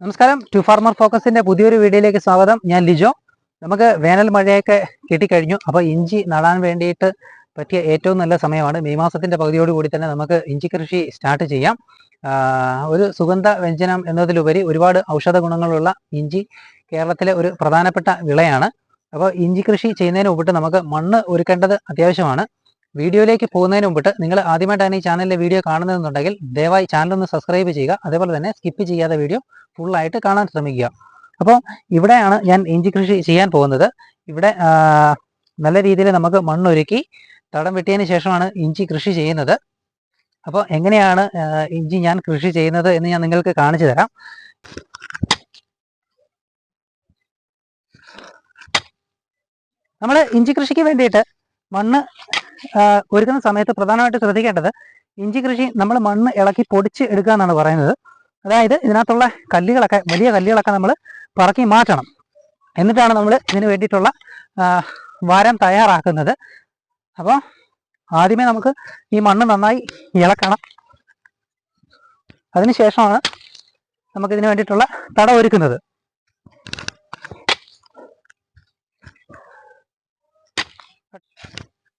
നമസ്കാരം. To farmer ഫോക്കസിന്റെ പുതിയൊരു വീഡിയോയിലേക്ക് സ്വാഗതം. ഞാൻ ലിജോ. നമുക്ക് വേനൽ മഴയൊക്കെ കിട്ടിക്കഴിഞ്ഞു. അപ്പോൾ ഇഞ്ചി നടാൻ വേണ്ടിയിട്ട് പറ്റിയ ഏറ്റവും നല്ല സമയമാണ്. മെയ് മാസത്തിന്റെ പകുതിയോടുകൂടി തന്നെ നമുക്ക് ഇഞ്ചി കൃഷി സ്റ്റാർട്ട് ചെയ്യാം. ഒരു സുഗന്ധ വ്യഞ്ജനം എന്നതിലുപരി ഒരുപാട് ഔഷധ ഗുണങ്ങളുള്ള ഇഞ്ചി കേരളത്തിലെ ഒരു പ്രധാനപ്പെട്ട വിളയാണ്. അപ്പോൾ ഇഞ്ചി കൃഷി ചെയ്യുന്നതിന് മുമ്പിട്ട് നമുക്ക് മണ്ണ് ഒരുക്കേണ്ടത് അത്യാവശ്യമാണ്. വീഡിയോയിലേക്ക് പോകുന്നതിന് മുമ്പിട്ട് നിങ്ങൾ ആദ്യമായിട്ടാണ് ഈ ചാനലിലെ വീഡിയോ കാണുന്നതെന്നുണ്ടെങ്കിൽ ദയവായി ചാനൽ ഒന്ന് സബ്സ്ക്രൈബ് ചെയ്യുക. അതേപോലെ തന്നെ സ്കിപ്പ് ചെയ്യാതെ വീഡിയോ ഫുള്ളായിട്ട് കാണാൻ ശ്രമിക്കുക. അപ്പോൾ ഇവിടെയാണ് ഞാൻ ഇഞ്ചി കൃഷി ചെയ്യാൻ പോകുന്നത്. ഇവിടെ നല്ല രീതിയിൽ നമുക്ക് മണ്ണൊരുക്കി തടം വെട്ടിയതിന് ശേഷമാണ് ഇഞ്ചി കൃഷി ചെയ്യുന്നത്. അപ്പോൾ എങ്ങനെയാണ് ഇഞ്ചി ഞാൻ കൃഷി ചെയ്യുന്നത് എന്ന് ഞാൻ നിങ്ങൾക്ക് കാണിച്ചു തരാം. നമ്മൾ ഇഞ്ചി കൃഷിക്ക് വേണ്ടിയിട്ട് മണ്ണ് ഒരുക്കുന്ന സമയത്ത് പ്രധാനമായിട്ട് ശ്രദ്ധിക്കേണ്ടത് ഇഞ്ചി കൃഷി നമ്മൾ മണ്ണ് ഇളക്കി പൊടിച്ച് എടുക്കുക എന്നാണ് പറയുന്നത്. അതായത് ഇതിനകത്തുള്ള കല്ലുകളൊക്കെ വലിയ കല്ലുകളൊക്കെ നമ്മൾ പറക്കി മാറ്റണം. എന്നിട്ടാണ് നമ്മൾ ഇതിന് വേണ്ടിയിട്ടുള്ള വാരം തയ്യാറാക്കുന്നത്. അപ്പോൾ ആദ്യമേ നമുക്ക് ഈ മണ്ണ് നന്നായി ഇളക്കണം. അതിനുശേഷമാണ് നമുക്ക് ഇതിന് വേണ്ടിയിട്ടുള്ള തട ഒരുക്കുന്നത്.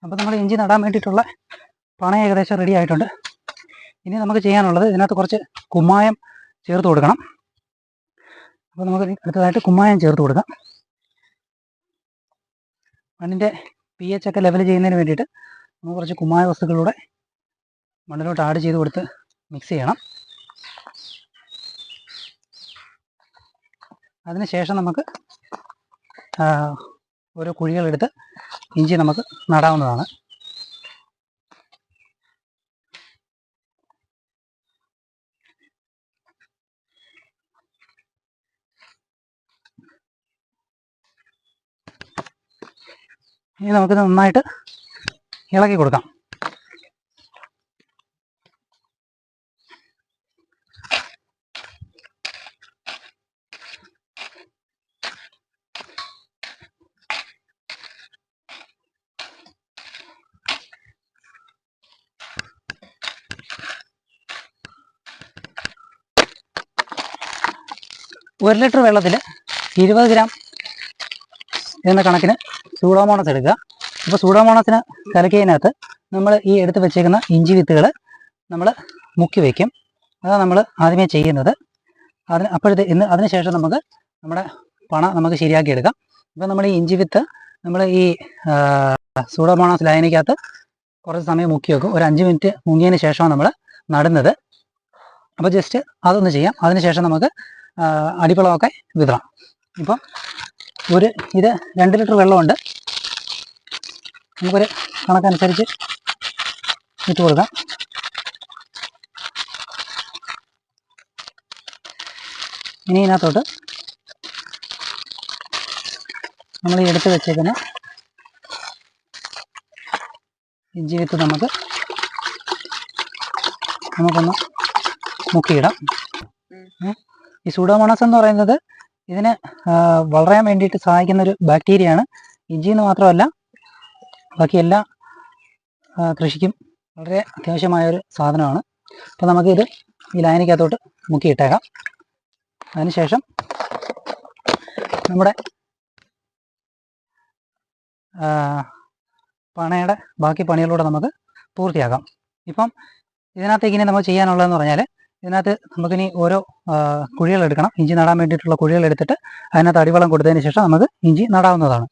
അപ്പോൾ നമ്മൾ ഇഞ്ചി നടാൻ വേണ്ടിയിട്ടുള്ള പണ ഏകദേശം റെഡി ആയിട്ടുണ്ട്. ഇനി നമുക്ക് ചെയ്യാനുള്ളത് ഇതിനകത്ത് കുറച്ച് കുമ്മായം ചേർത്ത് കൊടുക്കണം. അപ്പോൾ നമുക്ക് അടുത്തതായിട്ട് കുമ്മായം ചേർത്ത് കൊടുക്കാം. മണ്ണിന്റെ പി എച്ച് ഒക്കെ ലെവൽ ചെയ്യുന്നതിന് വേണ്ടിയിട്ട് നമുക്ക് കുറച്ച് കുമ്മായ വസ്തുക്കളിലൂടെ മണ്ണിലോട്ട് ആഡ് ചെയ്ത് കൊടുത്ത് മിക്സ് ചെയ്യണം. അതിനുശേഷം നമുക്ക് ഓരോ കുഴികളെടുത്ത് ഇഞ്ചി നമുക്ക് നടാവുന്നതാണ്. ഇനി നമുക്കിത് നന്നായിട്ട് ഇളക്കി കൊടുക്കാം. ഒരു ലിറ്റർ വെള്ളത്തിൽ ഇരുപത് ഗ്രാം എന്ന കണക്കിന് സൂഡോമോണസ് എടുക്കുക. അപ്പോൾ സൂഡോമോണസിന് കലക്കിയതിനകത്ത് നമ്മൾ ഈ എടുത്ത് വെച്ചേക്കുന്ന ഇഞ്ചി വിത്തുകൾ നമ്മൾ മുക്കി വയ്ക്കും അതാണ് നമ്മൾ ആദ്യമേ ചെയ്യുന്നത്. അതിന് അപ്പോഴത്തെ ഇന്ന് അതിനുശേഷം നമുക്ക് നമ്മുടെ പണ നമുക്ക് ശരിയാക്കി എടുക്കാം. ഇപ്പം നമ്മൾ ഈ ഇഞ്ചി വിത്ത് നമ്മൾ ഈ സൂഡോമോണസ് ലൈനിക്കകത്ത് കുറച്ച് സമയം മുക്കി വെക്കും. ഒരു അഞ്ച് മിനിറ്റ് മുങ്ങിയതിന് ശേഷമാണ് നമ്മൾ നടുന്നത്. അപ്പോൾ ജസ്റ്റ് അതൊന്ന് ചെയ്യാം. അതിനുശേഷം നമുക്ക് ആ, അടിവളമൊക്കെ വിതറാം. ഇപ്പം ഒരു ഇത് രണ്ട് ലിറ്റർ വെള്ളമുണ്ട്. നമുക്കൊരു കണക്കനുസരിച്ച് ഇട്ട് കൊടുക്കാം. ഇനി ഇതിനകത്തോട്ട് നമ്മൾ ഈ എടുത്ത് വെച്ചേക്കുന്ന ഇഞ്ചി വിത്ത് നമുക്ക് നമുക്കൊന്ന് മുക്കിയിടാം. ഏ? ഈ സൂഡോമോണസ് എന്ന് പറയുന്നത് ഇതിന് വളരാൻ വേണ്ടിയിട്ട് സഹായിക്കുന്ന ഒരു ബാക്ടീരിയയാണ് ഇഞ്ചി എന്ന് മാത്രമല്ല ബാക്കി എല്ലാ കൃഷിക്കും വളരെ അത്യാവശ്യമായ ഒരു സാധനമാണ്. അപ്പോൾ നമുക്കിത് ഈ ലൈനിക്കകത്തോട്ട് മുക്കിയിട്ടേക്കാം. അതിനുശേഷം നമ്മുടെ പണയുടെ ബാക്കി പണികളിലൂടെ നമുക്ക് പൂർത്തിയാക്കാം. ഇപ്പം ഇതിനകത്തേക്ക് ഇനി നമ്മൾ ചെയ്യാനുള്ളതെന്ന് പറഞ്ഞാൽ ഇതിനകത്ത് നമുക്കിനി ഓരോ കുഴികൾ എടുക്കണം. ഇഞ്ചി നടാൻ വേണ്ടിയിട്ടുള്ള കുഴികൾ എടുത്തിട്ട് അതിനകത്ത് അടിവളം കൊടുത്തതിന് ശേഷം നമുക്ക് ഇഞ്ചി നടാവുന്നതാണ്.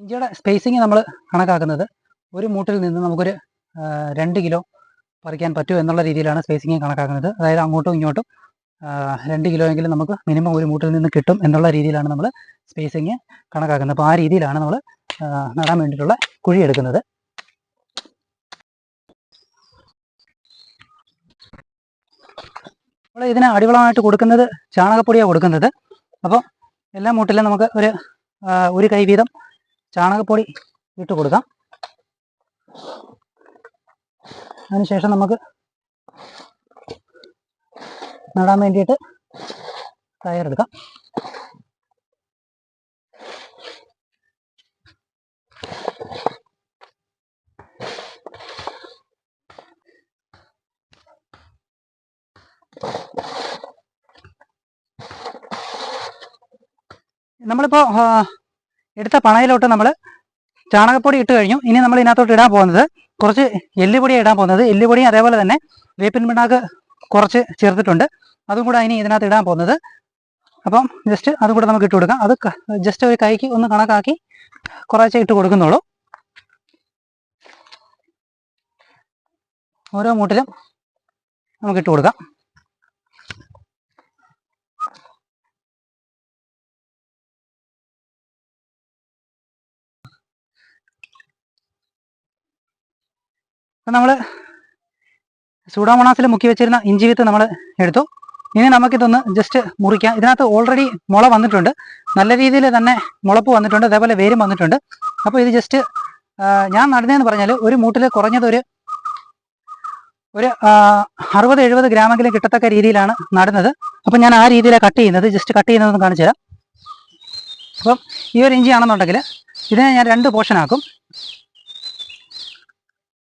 ഇഞ്ചിയുടെ സ്പേസിങ് നമ്മൾ കണക്കാക്കുന്നത് ഒരു മൂട്ടിൽ നിന്ന് നമുക്കൊരു രണ്ട് കിലോ പറിക്കാൻ പറ്റുമോ എന്നുള്ള രീതിയിലാണ് സ്പേസിങ് കണക്കാക്കുന്നത്. അതായത് അങ്ങോട്ടും ഇങ്ങോട്ടും രണ്ട് കിലോയെങ്കിലും നമുക്ക് മിനിമം ഒരു മൂട്ടിൽ നിന്ന് കിട്ടും എന്നുള്ള രീതിയിലാണ് നമ്മൾ സ്പേസിങ് കണക്കാക്കുന്നത്. അപ്പോൾ ആ രീതിയിലാണ് നമ്മൾ നടാൻ വേണ്ടിയിട്ടുള്ള കുഴി എടുക്കുന്നത്. നമ്മൾ ഇതിന് അടിവളമായിട്ട് കൊടുക്കുന്നത് ചാണകപ്പൊടിയാണ് കൊടുക്കുന്നത്. അപ്പോൾ എല്ലാ മൂട്ടിലും നമുക്ക് ഒരു ഒരു കൈ വീതം ചാണകപ്പൊടി ഇട്ട് കൊടുക്കാം. അതിനുശേഷം നമുക്ക് നടാൻ വേണ്ടിയിട്ട് തയ്യാറെടുക്കാം നമ്മളിപ്പോൾ എടുത്ത പണയിലോട്ട് നമ്മൾ ചാണകപ്പൊടി ഇട്ട് കഴിഞ്ഞു. ഇനി നമ്മൾ ഇതിനകത്തോട്ട് ഇടാൻ പോകുന്നത് കുറച്ച് എല്ലുപൊടിയാണ് ഇടാൻ പോകുന്നത്. എല്ലുപൊടിയും അതേപോലെ തന്നെ വേപ്പിൻ പിണ്ണാക്ക് കുറച്ച് ചേർത്തിട്ടുണ്ട്. അതും കൂടെ ഇനി ഇതിനകത്ത് ഇടാൻ പോകുന്നത്. അപ്പം ജസ്റ്റ് അതും കൂടെ നമുക്ക് ഇട്ട് കൊടുക്കാം. അത് ജസ്റ്റ് ഒരു കൈക്ക് ഒന്ന് കണക്കാക്കി കുറേശ്ശെ ഇട്ട് കൊടുക്കുന്നുള്ളൂ. ഓരോ മൂട്ടിലും നമുക്ക് ഇട്ട് കൊടുക്കാം. അപ്പം നമ്മൾ സൂഡോമോണാസിൽ മുക്കി വെച്ചിരുന്ന ഇഞ്ചി വിത്ത് നമ്മൾ എടുത്തു. ഇനി നമുക്കിതൊന്ന് ജസ്റ്റ് മുറിക്കാം. ഇതിനകത്ത് ഓൾറെഡി മുള വന്നിട്ടുണ്ട്. നല്ല രീതിയിൽ തന്നെ മുളപ്പ് വന്നിട്ടുണ്ട്. അതേപോലെ വേരും വന്നിട്ടുണ്ട്. അപ്പോൾ ഇത് ജസ്റ്റ് ഞാൻ നടുന്നതെന്ന് പറഞ്ഞാൽ ഒരു മൂട്ടിൽ കുറഞ്ഞത് ഒരു ഒരു അറുപത് എഴുപത് ഗ്രാമെങ്കിലും കിട്ടത്തക്ക രീതിയിലാണ് നടുന്നത്. അപ്പം ഞാൻ ആ രീതിയിലാണ് കട്ട് ചെയ്യുന്നത്. ജസ്റ്റ് കട്ട് ചെയ്യുന്നതൊന്ന് കാണിച്ചു തരാം. അപ്പം ഈ ഒരു ഇഞ്ചി ആണെന്നുണ്ടെങ്കിൽ ഇതിനെ ഞാൻ രണ്ട് പോർഷൻ ആക്കും.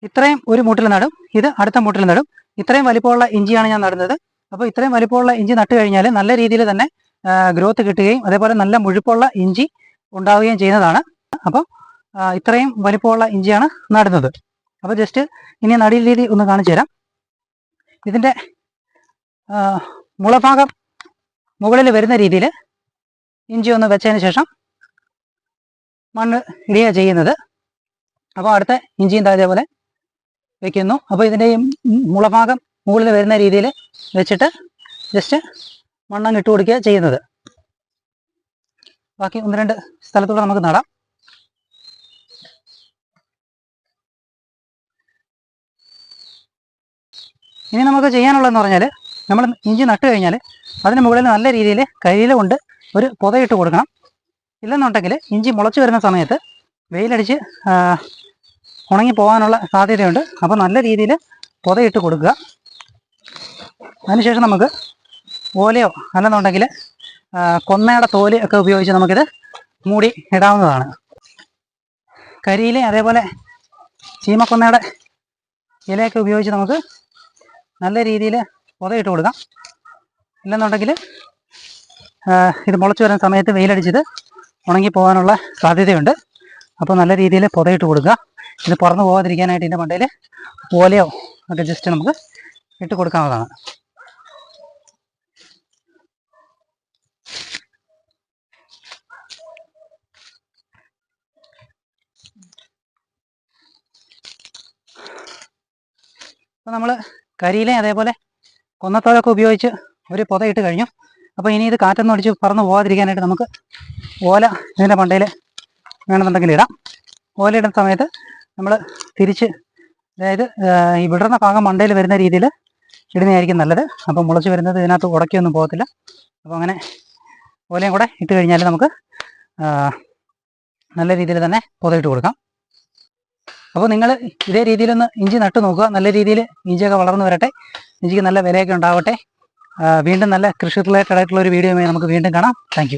ഇത്രയും ഒരു മൂട്ടിൽ നടും. ഇത് അടുത്ത മൂട്ടിൽ നടും. ഇത്രയും വലിപ്പമുള്ള ഇഞ്ചിയാണ് ഞാൻ നടുന്നത്. അപ്പോൾ ഇത്രയും വലിപ്പമുള്ള ഇഞ്ചി നട്ട് കഴിഞ്ഞാൽ നല്ല രീതിയിൽ തന്നെ ഗ്രോത്ത് കിട്ടുകയും അതേപോലെ നല്ല മുഴുപ്പുള്ള ഇഞ്ചി ഉണ്ടാവുകയും ചെയ്യുന്നതാണ്. അപ്പോൾ ഇത്രയും വലിപ്പമുള്ള ഇഞ്ചിയാണ് നടുന്നത്. അപ്പോൾ ജസ്റ്റ് ഇനി നടിയിൽ രീതി ഒന്ന് കാണിച്ചു തരാം. ഇതിന്റെ മുളഭാഗം മുകളിൽ വരുന്ന രീതിയിൽ ഇഞ്ചി ഒന്ന് വെച്ചതിന് ശേഷം മണ്ണ് ഇടുക ചെയ്യുന്നത്. അപ്പോൾ അടുത്ത ഇഞ്ചിയും താഴെ പോലെ വെക്കുന്നു. അപ്പോൾ ഇതിന്റെ ഈ മുളഭാഗം മുകളിൽ വരുന്ന രീതിയിൽ വെച്ചിട്ട് ജസ്റ്റ് മണ്ണങ്ങ് ഇട്ട് കൊടുക്കുക ചെയ്യുന്നത്. ബാക്കി ഒന്ന് രണ്ട് സ്ഥലത്തൂടെ നമുക്ക് നടാം. ഇനി നമുക്ക് ചെയ്യാനുള്ളതെന്ന് പറഞ്ഞാൽ നമ്മൾ ഇഞ്ചി നട്ട് കഴിഞ്ഞാൽ അതിന് മുകളിൽ നല്ല രീതിയിൽ കരിയില കൊണ്ട് ഒരു പുതയിട്ട് കൊടുക്കണം. ഇല്ലെന്നുണ്ടെങ്കിൽ ഇഞ്ചി മുളച്ച് വരുന്ന സമയത്ത് വെയിലടിച്ച് ഉണങ്ങി പോകാനുള്ള സാധ്യതയുണ്ട്. അപ്പോൾ നല്ല രീതിയിൽ പുതയിട്ട് കൊടുക്കുക. അതിനുശേഷം നമുക്ക് ഓലയോ അല്ലെന്നുണ്ടെങ്കിൽ കൊന്നയുടെ തോൽ ഒക്കെ ഉപയോഗിച്ച് നമുക്കിത് മൂടി ഇടാവുന്നതാണ്. കരിയിലെ അതേപോലെ ചീമക്കൊന്നയുടെ ഇലയൊക്കെ ഉപയോഗിച്ച് നമുക്ക് നല്ല രീതിയിൽ പുതയിട്ട് കൊടുക്കാം. ഇല്ലെന്നുണ്ടെങ്കിൽ ഇത് മുളച്ചു വരുന്ന സമയത്ത് വെയിലടിച്ചത് ഉണങ്ങി പോകാനുള്ള സാധ്യതയുണ്ട്. അപ്പോൾ നല്ല രീതിയിൽ പുതയിട്ട് കൊടുക്കുക. ഇത് പറന്നു പോകാതിരിക്കാനായിട്ട് ഇതിന്റെ മണ്ടയിൽ ഓലയോ ഒക്കെ ജസ്റ്റ് നമുക്ക് ഇട്ട് കൊടുക്കാവുന്നതാണ്. അപ്പോൾ നമ്മൾ കരിയിലെ അതേപോലെ കൊന്നത്തോലൊക്കെ ഉപയോഗിച്ച് ഒരു പുതയിട്ട് കഴിഞ്ഞു. അപ്പോൾ ഇനി ഇത് കാറ്റൊന്നും അടിച്ച് പറന്ന് പോകാതിരിക്കാനായിട്ട് നമുക്ക് ഓല ഇതിന്റെ മണ്ടയിൽ വേണമെന്നുണ്ടെങ്കിൽ ഇടാം. ഓല ഇടുന്ന സമയത്ത് നമ്മൾ തിരിച്ച് അതായത് ഈ വിടർന്ന ഭാഗം മണ്ടയിൽ വരുന്ന രീതിയിൽ ഇടുന്നതായിരിക്കും നല്ലത്. അപ്പം മുളച്ച് വരുന്നത് ഇതിനകത്ത് ഉടക്കിയൊന്നും പോകത്തില്ല. അപ്പോൾ അങ്ങനെ ഓലയും കൂടെ ഇട്ട് കഴിഞ്ഞാൽ നമുക്ക് നല്ല രീതിയിൽ തന്നെ പുതയിട്ട് കൊടുക്കാം. അപ്പോൾ നിങ്ങൾ ഇതേ രീതിയിലൊന്ന് ഇഞ്ചി നട്ടു നോക്കുക. നല്ല രീതിയിൽ ഇഞ്ചിയൊക്കെ വളർന്നു വരട്ടെ. ഇഞ്ചിക്ക് നല്ല വിലയൊക്കെ ഉണ്ടാവട്ടെ. വീണ്ടും നല്ല കൃഷി റിലേറ്റഡ് ആയിട്ടുള്ള ഒരു വീഡിയോ നമുക്ക് വീണ്ടും കാണാം. താങ്ക്